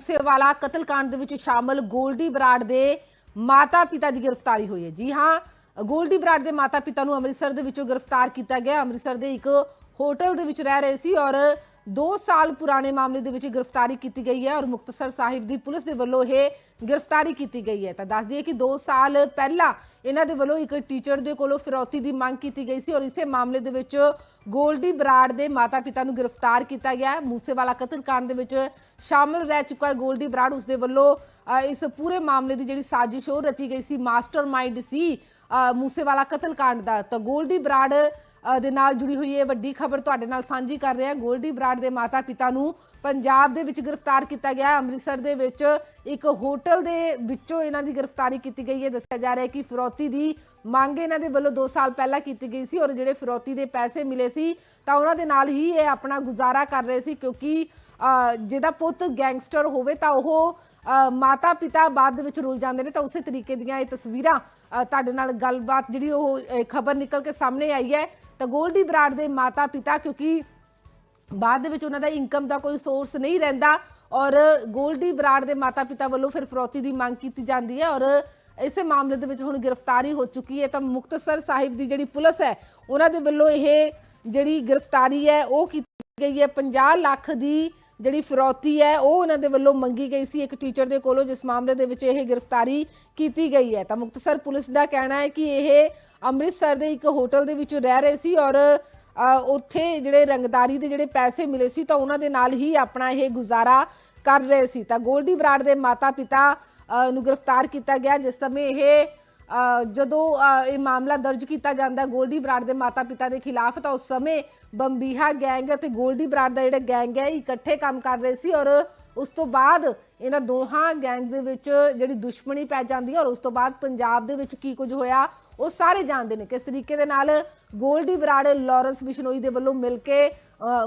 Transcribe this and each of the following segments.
ਮੂਸੇਵਾਲਾ ਕਤਲकांड ਦੇ ਵਿੱਚ ਸ਼ਾਮਲ ਗੋਲਡੀ ਬਰਾੜ ਦੇ ਮਾਤਾ-ਪਿਤਾ ਦੀ ਗ੍ਰਿਫਤਾਰੀ ਹੋਈ ਹੈ। ਜੀ ਹਾਂ, ਗੋਲਡੀ ਬਰਾੜ ਦੇ ਮਾਤਾ-ਪਿਤਾ ਨੂੰ ਅੰਮ੍ਰਿਤਸਰ ਦੇ ਵਿੱਚੋਂ ਗ੍ਰਿਫਤਾਰ ਕੀਤਾ ਗਿਆ। ਅੰਮ੍ਰਿਤਸਰ ਦੇ ਇੱਕ ਹੋਟਲ ਦੇ ਵਿੱਚ ਰਹਿ ਰਹੇ ਸੀ ਔਰ 2 ਸਾਲ ਪੁਰਾਣੇ ਮਾਮਲੇ ਦੇ ਵਿੱਚ ਗ੍ਰਿਫਤਾਰੀ ਕੀਤੀ ਗਈ ਹੈ ਔਰ ਮੁਕਤਸਰ ਸਾਹਿਬ ਦੀ ਪੁਲਿਸ ਦੇ ਵੱਲੋਂ ਇਹ ਗ੍ਰਿਫਤਾਰੀ ਕੀਤੀ ਗਈ ਹੈ। ਤਾਂ ਦੱਸ ਦਈਏ ਕਿ 2 ਸਾਲ ਪਹਿਲਾਂ ਇਹਨਾਂ ਦੇ ਵੱਲੋਂ ਇੱਕ ਟੀਚਰ ਦੇ ਕੋਲੋਂ ਫਿਰੌਤੀ ਦੀ ਮੰਗ ਕੀਤੀ ਗਈ ਸੀ ਔਰ ਇਸੇ ਮਾਮਲੇ ਦੇ ਵਿੱਚ ਗੋਲਡੀ ਬਰਾੜ ਦੇ ਮਾਤਾ-ਪਿਤਾ ਨੂੰ ਗ੍ਰਿਫਤਾਰ ਕੀਤਾ ਗਿਆ ਹੈ। ਮੂਸੇਵਾਲਾ ਕਤਲकांड ਦੇ ਵਿੱਚ ਸ਼ਾਮਲ ਰਹਿ ਚੁੱਕਾ ਹੈ ਗੋਲਡੀ ਬਰਾੜ। ਉਸ ਦੇ ਵੱਲੋਂ ਇਸ ਪੂਰੇ ਮਾਮਲੇ ਦੀ ਜਿਹੜੀ ਸਾਜ਼ਿਸ਼ ਉਹ ਰਚੀ ਗਈ ਸੀ, ਮਾਸਟਰਮਾਈਂਡ ਸੀ। ਮੂਸੇਵਾਲਾ ਕਤਲकांड ਦਾ। ਤਾਂ ਗੋਲਡੀ ਬਰਾੜ ਦੇ ਨਾਲ ਜੁੜੀ ਹੋਈ ਇਹ ਵੱਡੀ ਖਬਰ ਤੁਹਾਡੇ ਨਾਲ ਸਾਂਝੀ ਕਰ ਰਿਹਾ। ਗੋਲਡੀ ਬਰਾੜ ਦੇ ਮਾਤਾ-ਪਿਤਾ ਨੂੰ ਪੰਜਾਬ ਦੇ ਵਿੱਚ ਗ੍ਰਿਫਤਾਰ ਕੀਤਾ ਗਿਆ। ਅੰਮ੍ਰਿਤਸਰ ਦੇ ਵਿੱਚ ਇੱਕ ਹੋਟਲ ਦੇ ਵਿੱਚੋਂ ਇਹਨਾਂ ਦੀ ਗ੍ਰਿਫਤਾਰੀ ਕੀਤੀ ਗਈ ਹੈ। ਦੱਸਿਆ ਜਾ ਰਿਹਾ ਹੈ ਕਿ ਫਿਰੌਤੀ ਦੀ ਮੰਗ ਇਹਨਾਂ ਦੇ ਵੱਲੋਂ 2 ਸਾਲ ਪਹਿਲਾਂ ਕੀਤੀ ਗਈ ਸੀ ਔਰ ਜਿਹੜੇ ਫਿਰੌਤੀ ਦੇ ਪੈਸੇ ਮਿਲੇ ਸੀ ਤਾਂ ਉਹਨਾਂ ਦੇ ਨਾਲ ਹੀ ਇਹ ਆਪਣਾ ਗੁਜ਼ਾਰਾ ਕਰ ਰਹੇ ਸੀ ਕਿਉਂਕਿ ਜਿਹਦਾ ਪੁੱਤ ਗੈਂਗਸਟਰ ਹੋਵੇ ਤਾਂ ਉਹ ਮਾਤਾ ਪਿਤਾ ਬਾਅਦ ਦੇ ਵਿੱਚ ਰੁੱਲ ਜਾਂਦੇ ਨੇ ਤਾਂ ਉਸੇ ਤਰੀਕੇ ਦੀਆਂ ਇਹ ਤਸਵੀਰਾਂ ਤੁਹਾਡੇ ਨਾਲ ਗੱਲਬਾਤ ਜਿਹੜੀ ਉਹ ਖਬਰ ਨਿਕਲ ਕੇ ਸਾਹਮਣੇ ਆਈ ਹੈ ਤਾਂ ਗੋਲਡੀ ਬਰਾੜ ਦੇ ਮਾਤਾ ਪਿਤਾ ਕਿਉਂਕਿ ਬਾਅਦ ਦੇ ਵਿੱਚ ਉਹਨਾਂ ਦਾ ਇਨਕਮ ਦਾ ਕੋਈ ਸੋਰਸ ਨਹੀਂ ਰਹਿੰਦਾ ਔਰ ਗੋਲਡੀ ਬਰਾੜ ਦੇ ਮਾਤਾ-ਪਿਤਾ ਵੱਲੋਂ ਫਿਰ ਫਰੋਤੀ ਦੀ ਮੰਗ ਕੀਤੀ ਜਾਂਦੀ ਹੈ ਔਰ ਇਸੇ ਮਾਮਲੇ ਦੇ ਵਿੱਚ ਹੁਣ ਗ੍ਰਿਫਤਾਰੀ ਹੋ ਚੁੱਕੀ ਹੈ ਤਾਂ ਮੁਕਤਸਰ ਸਾਹਿਬ ਦੀ ਜਿਹੜੀ ਪੁਲਿਸ ਹੈ, ਉਹਨਾਂ ਦੇ ਵੱਲੋਂ ਇਹ ਜਿਹੜੀ ਗ੍ਰਿਫਤਾਰੀ ਹੈ, ਉਹ ਕੀਤੀ ਗਈ ਹੈ। 50 ਲੱਖ ਦੀ ਜਿਹੜੀ ਫਿਰੌਤੀ ਹੈ, ਉਹ ਉਹਨਾਂ ਦੇ ਵੱਲੋਂ ਮੰਗੀ ਗਈ ਸੀ ਇੱਕ ਟੀਚਰ ਦੇ ਕੋਲੋਂ, ਜਿਸ ਮਾਮਲੇ ਦੇ ਵਿੱਚ ਇਹ ਗ੍ਰਿਫਤਾਰੀ ਕੀਤੀ ਗਈ ਹੈ। ਤਾਂ ਮੁਕਤਸਰ ਪੁਲਿਸ ਦਾ ਕਹਿਣਾ ਹੈ ਕਿ ਇਹ ਅੰਮ੍ਰਿਤਸਰ ਦੇ ਇੱਕ ਹੋਟਲ ਦੇ ਵਿੱਚ ਰਹਿ ਰਹੇ ਸੀ ਔਰ ਉੱਥੇ ਜਿਹੜੇ ਰੰਗਦਾਰੀ ਦੇ ਜਿਹੜੇ ਪੈਸੇ ਮਿਲੇ ਸੀ, ਤਾਂ ਉਹਨਾਂ ਦੇ ਨਾਲ ਹੀ ਆਪਣਾ ਇਹ ਗੁਜ਼ਾਰਾ ਕਰ ਰਹੇ ਸੀ। ਤਾਂ ਗੋਲਡੀ ਬਰਾੜ ਦੇ ਮਾਤਾ-ਪਿਤਾ ਨੂੰ ਗ੍ਰਿਫਤਾਰ ਕੀਤਾ ਗਿਆ, ਜਿਸ ਸਮੇਂ ਇਹ ਜਦੋਂ ਇਹ ਮਾਮਲਾ ਦਰਜ ਕੀਤਾ ਜਾਂਦਾ, ਗੋਲਡੀ ਬਰਾੜ ਦੇ ਮਾਤਾ-ਪਿਤਾ ਦੇ ਖਿਲਾਫ, ਤਾਂ ਉਸ ਸਮੇਂ ਬੰਬੀਹਾ ਗੈਂਗ ਅਤੇ ਗੋਲਡੀ ਬਰਾੜ ਦਾ ਜਿਹੜਾ ਗੈਂਗ ਹੈ ਇਕੱਠੇ ਕੰਮ ਕਰ ਰਹੇ ਸੀ ਔਰ ਉਸ ਤੋਂ ਬਾਅਦ ਇਹਨਾਂ ਦੋਹਾਂ ਗੈਂਗਸ ਦੇ ਵਿੱਚ ਜਿਹੜੀ ਦੁਸ਼ਮਣੀ ਪੈ ਜਾਂਦੀ ਹੈ ਔਰ ਉਸ ਤੋਂ ਬਾਅਦ ਪੰਜਾਬ ਦੇ ਵਿੱਚ ਕੀ ਕੁਝ ਹੋਇਆ, ਉਹ ਸਾਰੇ ਜਾਣਦੇ ਨੇ। ਕਿਸ ਤਰੀਕੇ ਦੇ ਨਾਲ ਗੋਲਡੀ ਬਰਾੜ, ਲਾਰੈਂਸ ਬਿਸ਼ਨੋਈ ਦੇ ਵੱਲੋਂ ਮਿਲ ਕੇ